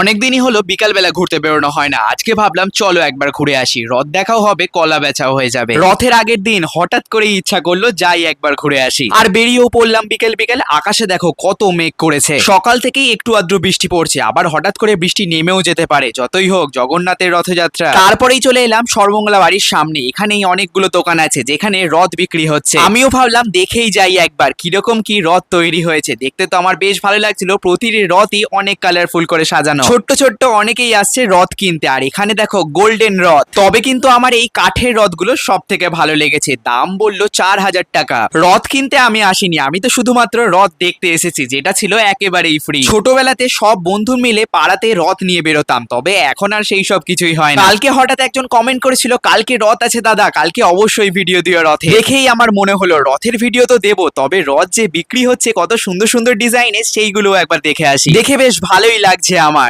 অনেকদিনই হলো বিকালবেলা ঘুরতে বেরোনো হয় না। আজকে ভাবলাম, চলো একবার ঘুরে আসি। রথ দেখাও হবে, কলা বেচাও হয়ে যাবে। রথের আগের দিন হঠাৎ করে ইচ্ছা করল, যাই একবার ঘুরে আসি। আর বেরিয়েও পড়লাম বিকেল বিকেল, আকাশে দেখো কত মেঘ করেছে। সকাল থেকেই একটু আদ্র বৃষ্টি পড়ছে, আবার হঠাৎ করে বৃষ্টি নেমেও যেতে পারে, যতই হোক, জগন্নাথের রথযাত্রা। তারপরেই চলে এলাম সর্বমঙ্গলা বাড়ির সামনে, এখানেই অনেকগুলো দোকান আছে, যেখানে রথ বিক্রি হচ্ছে। আমিও ভাবলাম, দেখেই যাই একবার, কীরকম কি রথ তৈরি হয়েছে। দেখতে তো আমার বেশ ভালো লাগছিল, প্রতিটি রথই অনেক কালারফুল করে সাজানো। ছোট্ট ছোট্ট অনেকেই আসছে রথ কিনতে। আর এখানে দেখো গোল্ডেন রথ। তবে কিন্তু আমার এই কাঠের রথগুলো সব থেকে ভালো লেগেছে। দাম বলল চার হাজার টাকা। রথ কিনতে আমি আসিনি। আমি তো শুধুমাত্র রথ দেখতে এসেছি, যেটা ছিল একেবারেই ফ্রি ছোটবেলাতে সব বন্ধু মিলে পাড়াতে রথ নিয়ে বেরোতাম, তবে এখন আর সেই সব কিছুই হয় না। কালকে হঠাৎ একজন কমেন্ট করেছিল, কালকে রথ আছে দাদা, কালকে অবশ্যই ভিডিও দিও রথে। দেখেই আমার মনে হলো, রথের ভিডিও তো দেবো, তবে রথ যে বিক্রি হচ্ছে, কত সুন্দর সুন্দর ডিজাইনের সেইগুলো একবার দেখে আসি। দেখে বেশ ভালোই লাগছে আমার।